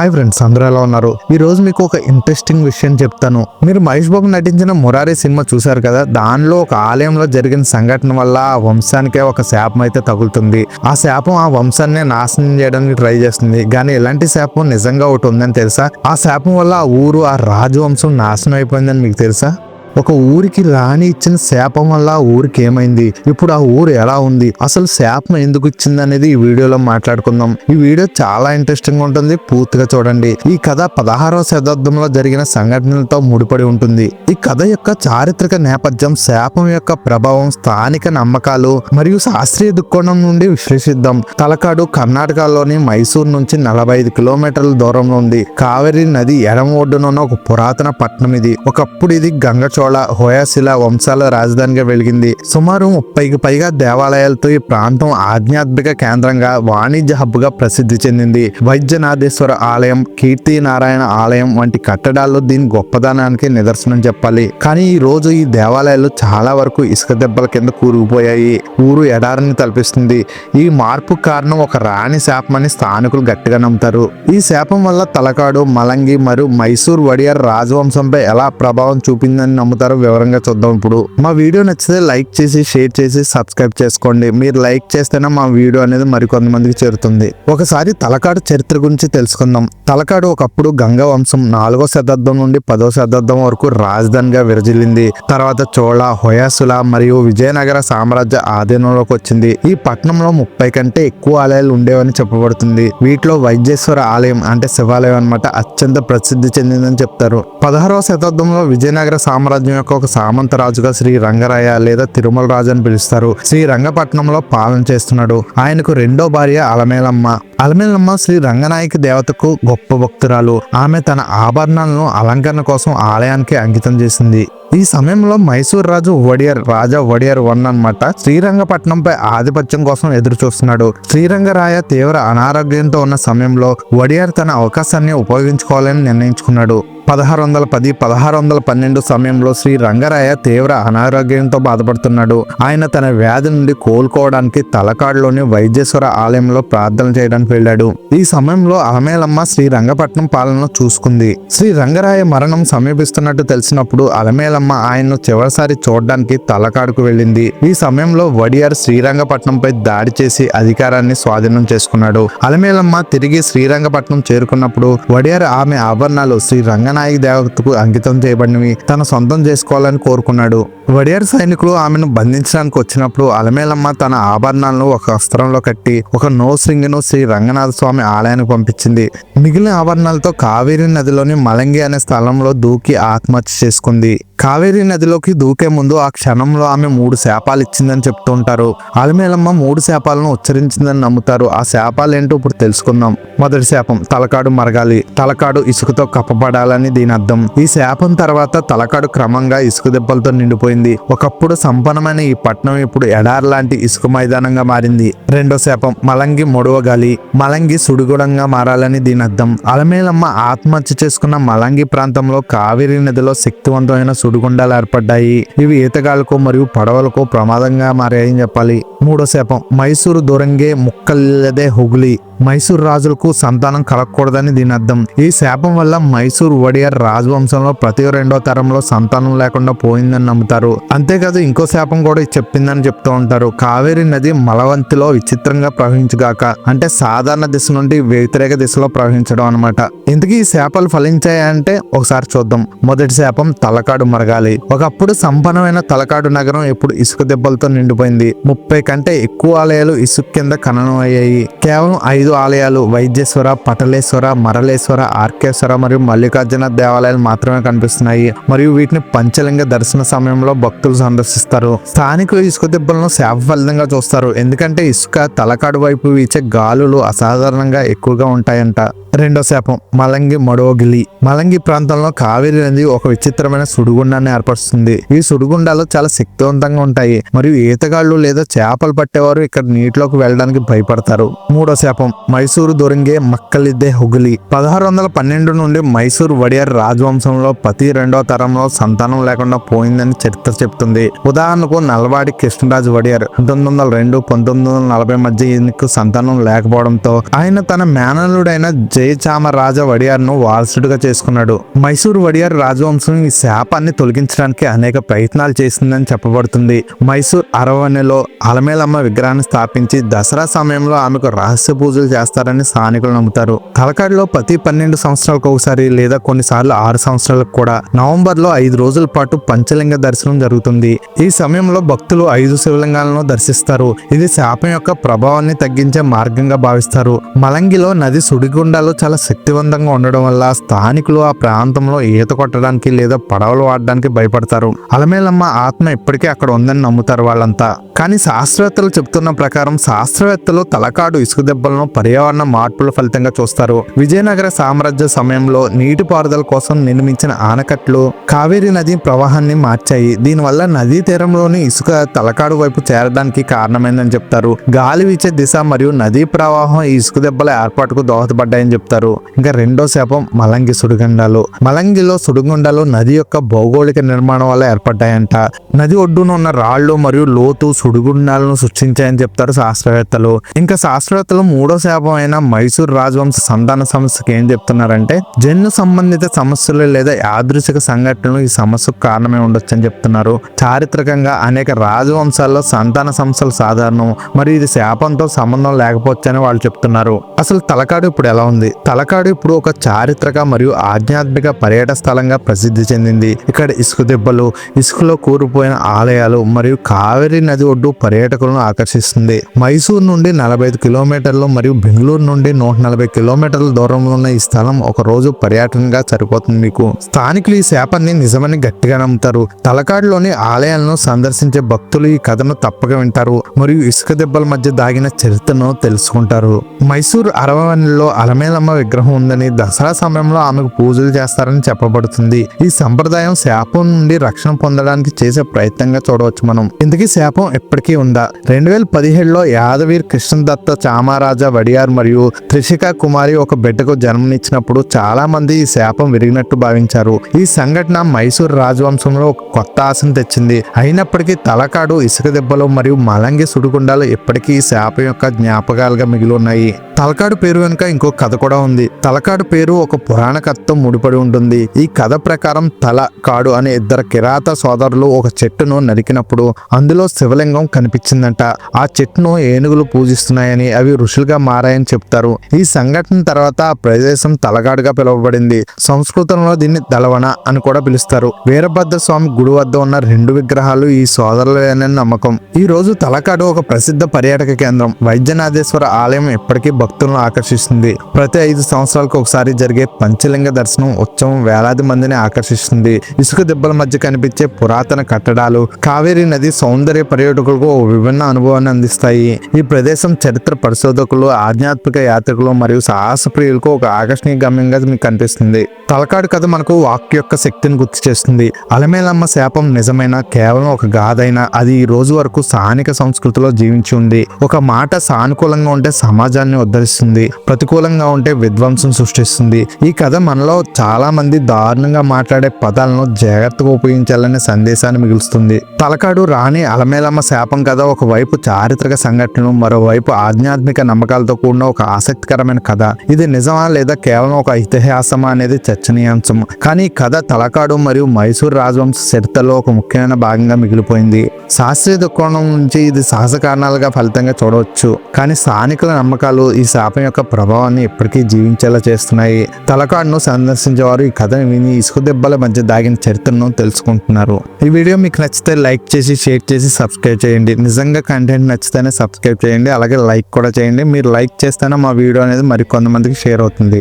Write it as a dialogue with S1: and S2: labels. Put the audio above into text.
S1: Hi friends అందరూ ఎలా ఉన్నారు? ఈ రోజు మీకు ఒక ఇంట్రెస్టింగ్ విషయం చెప్తాను. మీరు మహేష్ బాబు నటించిన మురారి సినిమా చూశారు కదా? దానిలో ఒక ఆలయంలో జరిగిన సంఘటన వల్ల ఆ వంశానికే ఒక శాపం అయితే తగులుతుంది. ఆ శాపం ఆ వంశాన్ని నాశనం చేయడానికి ట్రై చేస్తుంది. కానీ ఇలాంటి శాపం నిజంగా ఒకటి ఉందని తెలుసా? ఆ శాపం వల్ల ఆ ఊరు ఆ రాజవంశం నాశనం అయిపోయిందని మీకు తెలుసా? ఒక ఊరికి రాణి ఇచ్చిన శాపం వల్ల ఆ ఊరికి ఏమైంది? ఇప్పుడు ఆ ఊరు ఎలా ఉంది? అసలు శాపం ఎందుకు ఇచ్చింది అనేది ఈ వీడియోలో మాట్లాడుకుందాం. ఈ వీడియో చాలా ఇంట్రెస్టింగ్ ఉంటుంది. పూర్తిగా చూడండి. ఈ కథ పదహారవ శతాబ్దంలో జరిగిన సంఘటనలతో ముడిపడి ఉంటుంది. ఈ కథ యొక్క చారిత్రక నేపథ్యం శాపం యొక్క ప్రభావం స్థానిక నమ్మకాలు మరియు శాస్త్రీయ దృక్కోణం నుండి విశ్లేషిద్దాం. తలకాడు కర్ణాటకలోని మైసూర్ నుంచి నలభై ఐదు కిలోమీటర్ల దూరంలో ఉంది. కావేరి నది ఎడమ ఒడ్డున ఉన్న ఒక పురాతన పట్టణం ఇది. ఒకప్పుడు ఇది గంగ చోళ హోయాశిల వంశాల రాజధానిగా వెలిగింది. సుమారు ముప్పైకి పైగా దేవాలయాలతో ఈ ప్రాంతం ఆధ్యాత్మిక కేంద్రంగా వాణిజ్య హబ్బుగా ప్రసిద్ధి చెందింది. వైద్యనాథేశ్వర ఆలయం కీర్తి నారాయణ ఆలయం వంటి కట్టడాల్లో దీని గొప్పదనానికి నిదర్శనం చెప్పాలి. కానీ ఈ రోజు ఈ దేవాలయాలు చాలా వరకు ఇసుక దెబ్బల కింద కూరుకుపోయాయి. ఊరు ఎడారిని తలపిస్తుంది. ఈ మార్పు కారణం ఒక రాణి శాపమని స్థానికులు గట్టిగా నమ్ముతారు. ఈ శాపం వల్ల తలకాడు మలంగి మరియు మైసూర్ వడియర్ రాజవంశంపై ఎలా ప్రభావం చూపిందని నమ్ముతారో వివరంగా చూద్దాం. ఇప్పుడు మా వీడియో నచ్చితే లైక్ చేసి షేర్ చేసి సబ్స్క్రైబ్ చేసుకోండి. మీరు లైక్ చేస్తేనే మా వీడియో అనేది మరికొంతమందికి చేరుతుంది. ఒకసారి తలకాడు చరిత్ర గురించి తెలుసుకుందాం. తలకాడు ఒకప్పుడు గంగ వంశం నాలుగో శతాబ్దం నుండి పదో శతాబ్దం వరకు రాజధానిగా విరజిల్లింది. తర్వాత చోళ హొయాసుల మరియు విజయనగర సామ్రాజ్య ఆధీనంలోకి వచ్చింది. ఈ పట్టణంలో ముప్పై కంటే ఎక్కువ ఆలయాలు ఉండేవని చెప్పబడుతుంది. వీటిలో వైద్యేశ్వర ఆలయం అంటే శివాలయం అన్నమాట అత్యంత ప్రసిద్ధి చెందిందని చెప్తారు. పదహారవ శతాబ్దంలో విజయనగర సామ్రాజ్యం యొక్క ఒక సామంత రాజుగా శ్రీ రంగరాయ లేదా తిరుమల రాజు అని పిలుస్తారు. శ్రీ రంగపట్నంలో పాలన చేస్తున్నాడు. ఆయనకు రెండో భార్య అలమేలమ్మ. అలమేలమ్మ శ్రీ రంగనాయకి దేవతకు గొప్ప భక్తురాలు. ఆమె తన ఆభరణాలను అలంకరణ కోసం ఆలయానికి అంకితం చేసింది. ఈ సమయంలో మైసూర్ రాజు వడియర్ రాజా వడియర్ వన్ అన్నమాట శ్రీరంగపట్నంపై ఆధిపత్యం కోసం ఎదురు చూస్తున్నాడు శ్రీరంగరాయ తీవ్ర అనారోగ్యంతో ఉన్న సమయంలో వడియర్ తన అవకాశాన్ని ఉపయోగించుకోవాలని నిర్ణయించుకున్నాడు. పదహారు వందల పది పదహారు వందల పన్నెండు సమయంలో శ్రీ రంగరాయ తీవ్ర అనారోగ్యంతో బాధపడుతున్నాడు. ఆయన తన వ్యాధి నుండి కోలుకోవడానికి తలకాడులోని వైద్యేశ్వర ఆలయంలో ప్రార్థన చేయడానికి వెళ్ళాడు. ఈ సమయంలో అలమేలమ్మ శ్రీ రంగపట్నం పాలనను చూసుకుంది. శ్రీ రంగరాయ మరణం సమీపిస్తున్నట్టు తెలిసినప్పుడు అలమేలమ్మ ఆయన్ను చివరిసారి చూడడానికి తలకాడుకు వెళ్ళింది. ఈ సమయంలో వడియార్ శ్రీరంగపట్నంపై దాడి చేసి అధికారాన్ని స్వాధీనం చేసుకున్నాడు. అలమేలమ్మ తిరిగి శ్రీరంగపట్నం చేరుకున్నప్పుడు వడియార్ ఆమె ఆభరణాలు శ్రీ రంగనాయక దేవతకు అంకితం చేయబడినవి తన సొంతం చేసుకోవాలని కోరుకున్నాడు. వడియార్ సైనికులు ఆమెను బంధించడానికి వచ్చినప్పుడు అలమేలమ్మ తన ఆభరణాలను ఒక అస్త్రంలో కట్టి ఒక నోస్ రింగ్ శ్రీ రంగనాథ స్వామి ఆలయానికి పంపించింది. మిగిలిన ఆభరణాలతో కావేరి నదిలోని మలంగి అనే స్థలంలో దూకి ఆత్మహత్య చేసుకుంది. కావేరీ నదిలోకి దూకే ముందు ఆ క్షణంలో ఆమె మూడు శాపాలు ఇచ్చిందని చెప్తూ ఉంటారు. అలమేలమ్మ మూడు శాపాలను ఉచ్చరించిందని నమ్ముతారు. ఆ శాపాలు ఏంటో ఇప్పుడు తెలుసుకుందాం. మొదటి శాపం తలకాడు మరగాలి. తలకాడు ఇసుకతో కప్పబడాలని దీని అర్థం. ఈ శాపం తర్వాత తలకాడు క్రమంగా ఇసుక దెబ్బలతో నిండిపోయింది. ఒకప్పుడు సంపన్నమైన ఈ పట్టణం ఇప్పుడు ఎడార్ లాంటి ఇసుక మైదానంగా మారింది. రెండో శాపం మలంగి మొడవగాలి మలంగి సుడిగుడంగా మారాలని దీని అర్థం. అలమేలమ్మ ఆత్మహత్య చేసుకున్న మలంగి ప్రాంతంలో కావేరీ నదిలో శక్తివంతమైన సుడిగుండాలు ఏర్పడ్డాయి. ఇవి ఈతగాళ్ళకు మరియు పడవలకు ప్రమాదంగా మారాయని చెప్పాలి. మూడో శాపం. మైసూరు దూరంగే ముక్కల్లదే హుగులి. మైసూర్ రాజులకు సంతానం కలగకూడదని దీని అర్థం. ఈ శాపం వల్ల మైసూర్ వడియర్ రాజవంశంలో ప్రతి రెండో తరంలో సంతానం లేకుండా పోయిందని నమ్ముతారు. అంతేకాదు ఇంకో శాపం కూడా చెప్పిందని చెప్తూ ఉంటారు. కావేరి నది మలవంతిలో విచిత్రంగా ప్రవహించుగాక అంటే సాధారణ దిశ నుండి వ్యతిరేక దిశలో ప్రవహించడం అనమాట ఇంతకీ ఈ శాపాలు ఫలించాయంటే ఒకసారి చూద్దాం. మొదటి శాపం తలకాడు మరగాలి. ఒకప్పుడు సంపన్నమైన తలకాడు నగరం ఇప్పుడు ఇసుక దెబ్బలతో నిండిపోయింది. ముప్పై కంటే ఎక్కువ ఆలయాలు ఇసుక కింద ఖననం అయ్యాయి. కేవలం ఐదు ఆలయాలు వైద్యేశ్వర పటలేశ్వర మరలేశ్వర ఆర్కేశ్వర మరియు మల్లికార్జున దేవాలయాలు మాత్రమే కనిపిస్తున్నాయి. మరియు వీటిని పంచలింగ దర్శన సమయంలో భక్తులు సందర్శిస్తారు. స్థానికులు ఇసుక దిబ్బలను శాపఫలితంగా చూస్తారు. ఎందుకంటే ఇసుక తలకాడు వైపు వీచే గాలులు అసాధారణంగా ఎక్కువగా ఉంటాయంట. రెండో శాపం మలంగి మడోగిలి మలంగి ప్రాంతంలో కావేరి నది ఒక విచిత్రమైన సుడిగుండాన్ని ఏర్పరుస్తుంది. ఈ సుడిగుండాలు చాలా శక్తివంతంగా ఉంటాయి. మరియు ఈతగాళ్ళు లేదా చేపలు పట్టేవారు ఇక్కడ నీటిలోకి వెళ్ళడానికి భయపడతారు. మూడో శాపం మైసూరు దొరింగే మక్కలిద్దే హుగులి. పదహారు వందల పన్నెండు నుండి మైసూరు వడియార్ రాజవంశంలో ప్రతి రెండో తరంలో సంతానం లేకుండా పోయిందని చరిత్ర చెప్తుంది. ఉదాహరణకు నల్వాడి కృష్ణరాజు వడియార్ పంతొమ్మిది వందల రెండు పంతొమ్మిది వందల నలభై మధ్య ఈయనకు సంతానం లేకపోవడంతో ఆయన తన మేనల్లుడైన జయచామరాజ వడియార్ను వారసుడిగా చేసుకున్నాడు. మైసూరు వడియార్ రాజవంశం ఈ శాపాన్ని తొలగించడానికి అనేక ప్రయత్నాలు చేసిందని చెప్పబడుతుంది. మైసూర్ అరవన్నెలో అలమేలమ్మ విగ్రహాన్ని స్థాపించి దసరా సమయంలో ఆమెకు రహస్య పూజలు చేస్తారని స్థానికులు నమ్ముతారు. తలకాడులో ప్రతి పన్నెండు సంవత్సరాలకు ఒకసారి లేదా కొన్నిసార్లు ఆరు సంవత్సరాలకు కూడా నవంబర్లో ఐదు రోజుల పాటు పంచలింగ దర్శనం జరుగుతుంది. ఈ సమయంలో భక్తులు ఐదు శివలింగాలను దర్శిస్తారు. ఇది శాపం యొక్క ప్రభావాన్ని తగ్గించే మార్గంగా భావిస్తారు. మలంగిలో నది సుడిగుండాలు చాలా శక్తివంతంగా ఉండడం వల్ల స్థానికులు ఆ ప్రాంతంలో ఈత కొట్టడానికి లేదా పడవలు వాడడానికి భయపడతారు. అలమేలమ్మ ఆత్మ ఇప్పటికీ అక్కడ ఉందని నమ్ముతారు వాళ్ళంతా. కానీ శాస్త్రవేత్తలు చెప్తున్న ప్రకారం శాస్త్రవేత్తలు తలకాడు ఇసుక దెబ్బలను పర్యావరణ మార్పుల ఫలితంగా చూస్తారు. విజయనగర సామ్రాజ్య సమయంలో నీటిపారుదల కోసం నిర్మించిన ఆనకట్లు కావేరీ నది ప్రవాహాన్ని మార్చాయి. దీనివల్ల నదీ తీరంలోని ఇసుక తలకాడు వైపు చేరడానికి కారణమైందని చెప్తారు. గాలి వీచే దిశ మరియు నదీ ప్రవాహం ఈ ఇసుక దెబ్బల ఏర్పాటుకు దోహదపడ్డాయని చెప్తారు. ఇంకా రెండో శాపం మలంగి సుడిగుండాలు. మలంగిలో సుడిగుండాలు నది యొక్క భౌగోళిక నిర్మాణం వల్ల ఏర్పడ్డాయంట. నది ఒడ్డున ఉన్న రాళ్ళు మరియు లోతు సుడిగుండాలను సృష్టించాయని చెప్తారు శాస్త్రవేత్తలు. ఇంకా శాస్త్రవేత్తలు మూడో శాపం అయిన మైసూర్ రాజవంశ సంతాన సమస్యకి ఏం చెప్తున్నారంటే జన్యు సంబంధిత సమస్యలు లేదా యాదృశిక సంఘటనలు ఈ సమస్యకు కారణమే ఉండొచ్చు అని చెప్తున్నారు. చారిత్రకంగా అనేక రాజవంశాల్లో సంతాన సమస్యలు సాధారణం మరియు ఇది శాపంతో సంబంధం లేకపోవచ్చని వాళ్ళు చెప్తున్నారు. అసలు తలకాడు ఇప్పుడు ఎలా ఉంది? తలకాడు ఇప్పుడు ఒక చారిత్రక మరియు ఆధ్యాత్మిక పర్యటన స్థలంగా ప్రసిద్ధి చెందింది. ఇక్కడ ఇసుక దెబ్బలు ఇసుకలో కూరుపోయిన ఆలయాలు మరియు కావేరీ నది ఒడ్డు పర్యాటకులను ఆకర్షిస్తుంది. మైసూర్ నుండి నలభై ఐదు కిలోమీటర్లు మరియు బెంగళూరు నుండి నూట నలభై కిలోమీటర్ల దూరంలో ఉన్న ఈ స్థలం ఒక రోజు పర్యటనగా సరిపోతుంది మీకు. స్థానికులు ఈ శాపాన్ని నిజమని గట్టిగా నమ్ముతారు. తలకాడులోని ఆలయాలను సందర్శించే భక్తులు ఈ కథను తప్పక వింటారు మరియు ఇసుక దెబ్బల మధ్య దాగిన చరిత్రను తెలుసుకుంటారు. మైసూర్ అరవనిలో అలమేలమ్మ విగ్రహం ఉందని దసరా సమయంలో ఆమెకు పూజలు చేస్తారని చెప్పబడుతుంది. ఈ సంప్రదాయం శాపం నుండి రక్షణ పొందడానికి చేసే ప్రయత్నంగా చూడవచ్చు మనం. ఇందుకీ శాపం ఎప్పటికీ ఉందా? రెండు వేల పదిహేడులో యాదవీర్ కృష్ణదత్త చామారాజా వడియార్ మరియు త్రిషిక కుమారి ఒక బిడ్డకు జన్మనిచ్చినప్పుడు చాలా మంది ఈ శాపం విరిగినట్టు భావించారు. ఈ సంఘటన మైసూర్ రాజవంశంలో ఒక కొత్త ఆశను తెచ్చింది. అయినప్పటికీ తలకాడు ఇసుక దెబ్బలు మరియు మలంగి సుడిగుండాలు ఇప్పటికీ ఈ శాపం యొక్క జ్ఞాపకాలుగా మిగిలి ఉన్నాయి. తలకాడు పేరు వెనుక ఇంకో కథ కూడా ఉంది. తలకాడు పేరు ఒక పురాణ కథతో ముడిపడి ఉంటుంది. ఈ కథ ప్రకారం తల కాడు అనే ఇద్దరు కిరాత సోదరులు ఒక చెట్టును నరికినప్పుడు అందులో శివలింగం కనిపించిందంట. ఆ చెట్టును ఏనుగులు పూజిస్తున్నాయని అవి ఋషులుగా మారాయని చెప్తారు. ఈ సంఘటన తర్వాత ఆ ప్రదేశం తలగాడుగా పిలువబడింది. సంస్కృతంలో దీన్ని దళవన అని కూడా పిలుస్తారు. వీరభద్ర స్వామి గుడి వద్ద ఉన్న రెండు విగ్రహాలు ఈ సోదరులేనని నమ్మకం. ఈ రోజు తలకాడు ఒక ప్రసిద్ధ పర్యాటక కేంద్రం. వైద్యనాథేశ్వర ఆలయం ఇప్పటికీ భక్తులను ఆకర్షిస్తుంది. ప్రతి ఐదు సంవత్సరాలకు ఒకసారి జరిగే పంచలింగ దర్శనం ఉత్సవం వేలాది మందిని ఆకర్షిస్తుంది. ఇసుక దెబ్బల మధ్య కనిపించే పురాతన కట్టడాలు కావేరీ నది సౌందర్య పర్యాటకులకు ఓ విభిన్న అనుభవాన్ని అందిస్తాయి. ఈ ప్రదేశం చరిత్ర పరిశోధకులు ఆధ్యాత్మిక యాత్రికులు మరియు సాహస ప్రియులకు ఒక ఆకర్షణీయ గమ్యంగా మీకు కనిపిస్తుంది. తలకాడు కథ మనకు వాక్ యొక్క శక్తిని గుర్తు చేస్తుంది. అలమేలమ్మ శాపం నిజమైన కేవలం ఒక గాథైనా. అది ఈ రోజు వరకు స్థానిక సంస్కృతిలో జీవించి ఉంది. ఒక మాట సానుకూలంగా ఉంటే సమాజాన్ని ఉద్ధరిస్తుంది. ప్రతికూలంగా ఉంటే విధ్వంసం సృష్టిస్తుంది. ఈ కథ మనలో చాలా మంది దారుణంగా మాట్లాడే పదాలను జాగ్రత్తగా ఉపయోగించాలనే సందేశాన్ని మిగులుస్తుంది. తలకాడు రాణి అలమేలమ్మ శాపం కథ ఒకవైపు చారిత్రక సంఘటనలు మరోవైపు ఆధ్యాత్మిక నమ్మకాలతో కూడిన ఒక ఆసక్తికరమైన కథ. ఇది నిజమా లేదా కేవలం ఒక ఇతిహాసమా అనేది చర్చనీయాంశం. కానీ ఈ కథ తలకాడు మరియు మైసూర్ రాజవంశ చరిత్రలో ఒక ముఖ్యమైన భాగంగా మిగిలిపోయింది. శాస్త్రీయ దృక్కోణం నుంచి ఇది సహజ కారణాలుగా ఫలితంగా చూడవచ్చు. కానీ స్థానికుల నమ్మకాలు ఈ శాపం యొక్క ప్రభావాన్ని ఎప్పటికీ జీవించేలా చేస్తున్నాయి. తలకాడును సందర్శించేవారు ఈ కథను విని ఇసుక దెబ్బల మధ్య దాగిన చరిత్రను తెలుసుకుంటున్నారు. ఈ వీడియో మీకు నచ్చితే లైక్ చేసి షేర్ చేసి సబ్స్క్రైబ్ చేయండి. నిజంగా కంటెంట్ నచ్చితేనే సబ్స్క్రైబ్ చేయండి. అలాగే లైక్ కూడా చేయండి. మీరు లైక్ చేస్తేనే మా వీడియో అనేది మరి కొంతమందికి షేర్ అవుతుంది.